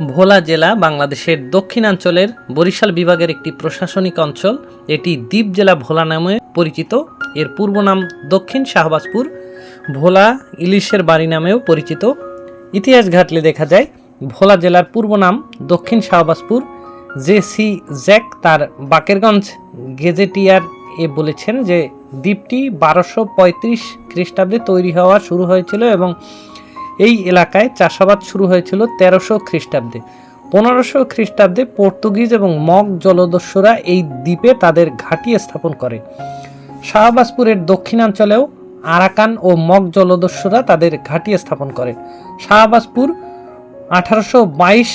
ভোলা জেলা বাংলাদেশের দক্ষিণাঞ্চলের বরিশাল বিভাগের একটি প্রশাসনিক অঞ্চল। এটি দ্বীপ জেলা ভোলা নামে পরিচিত। এর পূর্ব নাম দক্ষিণ শাহবাজপুর। ভোলা ইলিশের বাড়ি নামেও পরিচিত। ইতিহাস ঘাটলে দেখা যায়, ভোলা জেলার পূর্ব নাম দক্ষিণ শাহবাজপুর। জে সি জ্যাক তার বাকেরগঞ্জ গেজেটিয়ার এ বলেছেন যে, দ্বীপটি বারোশো পঁয়ত্রিশ খ্রিস্টাব্দে তৈরি হওয়া শুরু হয়েছিল এবং এই এলাকায় চাষাবাদ শুরু হয়েছিল তেরোশো খ্রিস্টাব্দে। পনেরোশো খ্রিস্টাব্দে পর্তুগিজ এবং মগ জলদস্যুরা এই দ্বীপে তাদের ঘাঁটি স্থাপন করে। শাহবাজপুরের দক্ষিণাঞ্চলেও আরাকান ও মগ জলদস্যুরা তাদের ঘাঁটি স্থাপন করে। শাহবাজপুর আঠারোশো বাইশ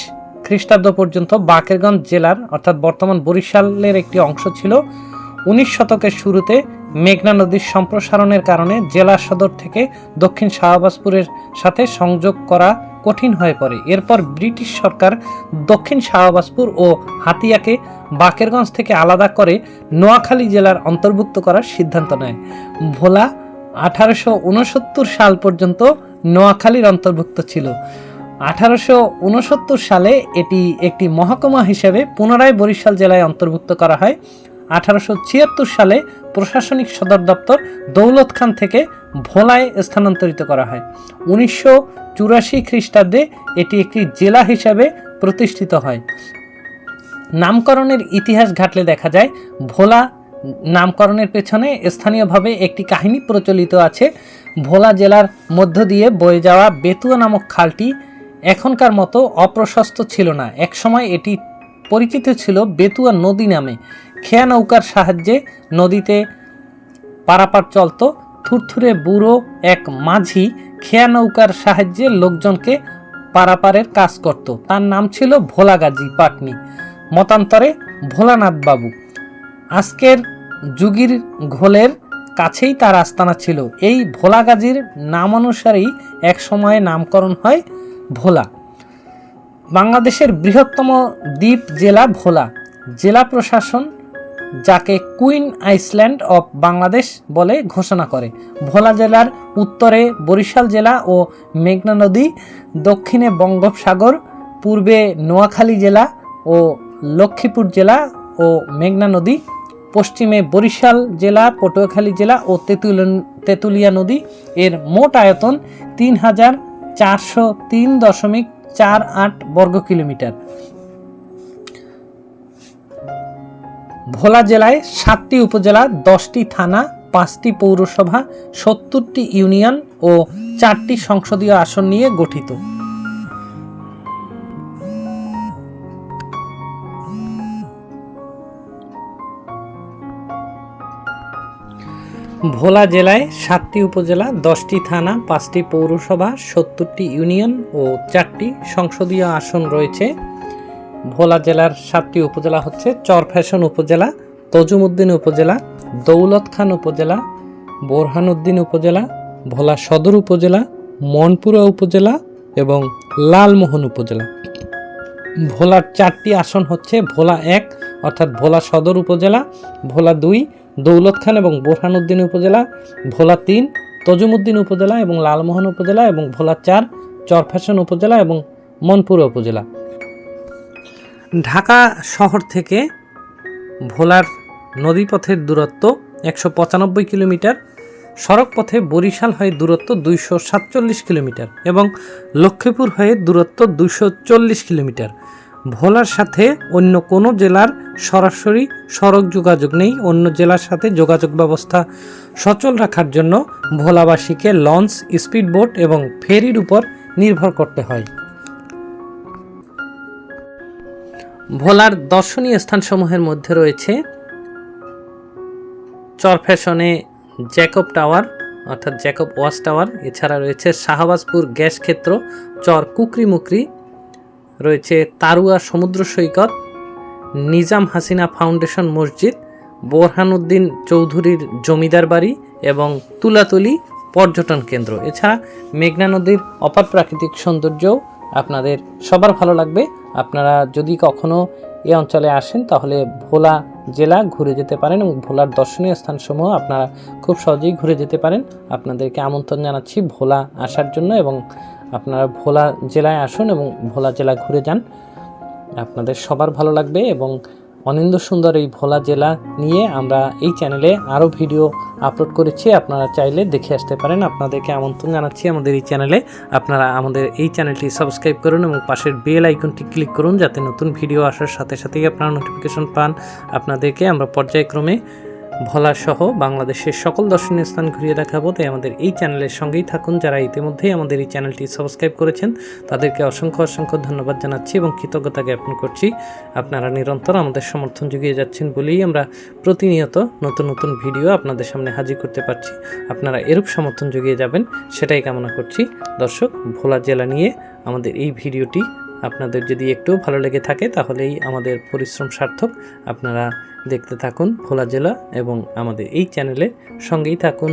খ্রিস্টাব্দ পর্যন্ত বাকেরগঞ্জ জেলার, অর্থাৎ বর্তমান বরিশালের একটি অংশ ছিল। উনিশ শতকের শুরুতে মেঘনা নদীর সম্প্রসারণের কারণে জেলা সদর থেকে দক্ষিণ শাহবাজপুরের সাথে সংযোগ করা কঠিন হয়ে পড়ে। এরপর ব্রিটিশ সরকার দক্ষিণ শাহবাজপুর ও হাতিয়াকে বাকেরগঞ্জ থেকে আলাদা করে নোয়াখালী জেলার অন্তর্ভুক্ত করার সিদ্ধান্ত নেয়। ভোলা আঠারোশো উনসত্তর সাল পর্যন্ত নোয়াখালীর অন্তর্ভুক্ত ছিল। আঠারোশো উনসত্তর সালে এটি একটি মহকুমা হিসেবে পুনরায় বরিশাল জেলায় অন্তর্ভুক্ত করা হয়। আঠারোশো ছিয়াত্তর সালে প্রশাসনিক সদর দপ্তর দৌলত খান থেকে ভোলায় স্থানান্তরিত করা হয়। উনিশশো চুরাশি খ্রিস্টাব্দে এটি একটি জেলা হিসাবে প্রতিষ্ঠিত হয়। নামকরণের ইতিহাস ঘাটলে দেখা যায়, ভোলা নামকরণের পেছনে স্থানীয়ভাবে একটি কাহিনী প্রচলিত আছে। ভোলা জেলার মধ্য দিয়ে বয়ে যাওয়া বেতুয়া নামক খালটি এখনকার মতো অপ্রশস্ত ছিল না। একসময় এটি পরিচিত ছিল বেতুয়া নদী নামে। খেয়া নৌকার সাহায্যে নদীতে পারাপার চলত। থুরথুরে বুড়ো এক মাঝি খেয়া নৌকার সাহায্যে লোকজনকে পারাপারের কাজ করত। তার নাম ছিল ভোলাগাজী পাটনি। মতান্তরে ভোলানাথ বাবু আজকের যুগির ঘোলের কাছেই তার আস্তানা ছিল। এই ভোলাগাজীর নাম অনুসারেই এক সময়ে নামকরণ হয় ভোলা। বাংলাদেশের বৃহত্তম দ্বীপ জেলা ভোলা। জেলা প্রশাসন যাকে কুইন আইসল্যান্ড অফ বাংলাদেশ বলে ঘোষণা করে। ভোলা জেলার উত্তরে বরিশাল জেলা ও মেঘনা নদী, দক্ষিণে বঙ্গোপসাগর, পূর্বে নোয়াখালী জেলা ও লক্ষ্মীপুর জেলা ও মেঘনা নদী, পশ্চিমে বরিশাল জেলা, পটুয়াখালী জেলা ও তেঁতুল তেঁতুলিয়া নদী। এর মোট আয়তন তিন হাজার চারশো তিন দশমিক চার আট বর্গ কিলোমিটার ভোলা জেলায় সাতটি উপজেলা, দশটি থানা, পাঁচটি পৌরসভা, সত্তরটি ইউনিয়ন ও চারটি সংসদীয় আসন নিয়ে গঠিত। ভোলা জেলায় সাতটি উপজেলা, দশটি থানা, পাঁচটি পৌরসভা, সত্তরটি ইউনিয়ন ও চারটি সংসদীয় আসন রয়েছে। ভোলা জেলার সাতটি উপজেলা হচ্ছে চরফ্যাশন উপজেলা তজুমউদ্দিন উপজেলা, দৌলত খান উপজেলা বোরহানউদ্দিন উপজেলা, ভোলা সদর উপজেলা, মনপুরা উপজেলা এবং লালমোহন উপজেলা। ভোলার চারটি আসন হচ্ছে ভোলা এক, অর্থাৎ ভোলা সদর উপজেলা, ভোলা দুই, দৌলত খান এবং বোরহানউদ্দিন উপজেলা, ভোলা তিন তজুমউদ্দিন উপজেলা এবং লালমোহন উপজেলা এবং ভোলা চার চরফ্যাশন উপজেলা এবং মনপুরা উপজেলা। ঢাকা শহর থেকে ভোলার নদীপথের দূরত্ব একশো পঁচানব্বই কিলোমিটার সড়ক পথে বরিশাল হয়ে দূরত্ব দুইশো সাতচল্লিশ কিলোমিটার এবং লক্ষ্মীপুর হয়ে দূরত্ব দুইশো চল্লিশ কিলোমিটার। ভোলার সাথে অন্য কোনো জেলার সরাসরি সড়ক যোগাযোগ নেই, অন্য জেলার সাথে যোগাযোগ ব্যবস্থা সচল রাখার জন্য ভোলাবাসীকে লঞ্চ, স্পিডবোট এবং ফেরির উপর নির্ভর করতে হয়। ভোলার দর্শনীয় স্থানসমূহের মধ্যে রয়েছে চরফ্যাশনে জ্যাকব টাওয়ার, অর্থাৎ জ্যাকব ওয়াচ টাওয়ার। এছাড়া রয়েছে শাহবাজপুর গ্যাস ক্ষেত্র, চর কুকরি মুকরি রয়েছে তারুয়া সমুদ্র সৈকত, নিজাম হাসিনা ফাউন্ডেশন মসজিদ, বোরহানুদ্দিন চৌধুরীর জমিদার বাড়ি এবং তুলাতুলি পর্যটন কেন্দ্র। এছাড়া মেঘনা নদীর অপার প্রাকৃতিক সৌন্দর্যও আপনাদের সবার ভালো লাগবে। আপনারা যদি কখনো এ অঞ্চলে আসেন, তাহলে ভোলা জেলা ঘুরে যেতে পারেন এবং ভোলার দর্শনীয় স্থানসমূহ আপনারা খুব সহজেই ঘুরে যেতে পারেন। আপনাদেরকে আমন্ত্রণ জানাচ্ছি ভোলা আসার জন্য এবং আপনারা ভোলা জেলায় আসুন এবং ভোলা জেলা ঘুরে যান। আপনাদের সবার ভালো লাগবে এবং অনিন্দ সুন্দর এই ভোলা জেলা নিয়ে আমরা এই চ্যানেলে আরও ভিডিও আপলোড করেছি। আপনারা চাইলে দেখে আসতে পারেন। আপনাদেরকে আমন্ত্রণ জানাচ্ছি আমাদের এই চ্যানেলে। আপনারা আমাদের এই চ্যানেলটি সাবস্ক্রাইব করুন এবং পাশের বেল আইকনটি ক্লিক করুন যাতে নতুন ভিডিও আসার সাথে সাথেই আপনারা নোটিফিকেশন পান। আপনাদেরকে আমরা পর্যায়ক্রমে ভোলা সহ বাংলাদেশের সকল দর্শনীয় স্থান ঘুরিয়ে দেখাবো। তাই আমাদের এই চ্যানেলের সঙ্গেই থাকুন। যারা ইতিমধ্যেই আমাদের এই চ্যানেলটি সাবস্ক্রাইব করেছেন, তাদেরকে অসংখ্য অসংখ্য ধন্যবাদ জানাচ্ছি এবং কৃতজ্ঞতা জ্ঞাপন করছি। আপনারা নিরন্তর আমাদের সমর্থন জুগিয়ে যাচ্ছেন বলেই আমরা প্রতিনিয়ত নতুন নতুন ভিডিও আপনাদের সামনে হাজির করতে পারছি। আপনারা এরূপ সমর্থন জুগিয়ে যাবেন, সেটাই কামনা করছি। দর্শক, ভোলা জেলা নিয়ে আমাদের এই ভিডিওটি আপনাদের যদি একটু ভালো লেগে থাকে তাহলেই আমাদের পরিশ্রম সার্থক আপনারা দেখতে থাকুন ভোলা জেলা এবং আমাদের এই চ্যানেলে সঙ্গেই থাকুন।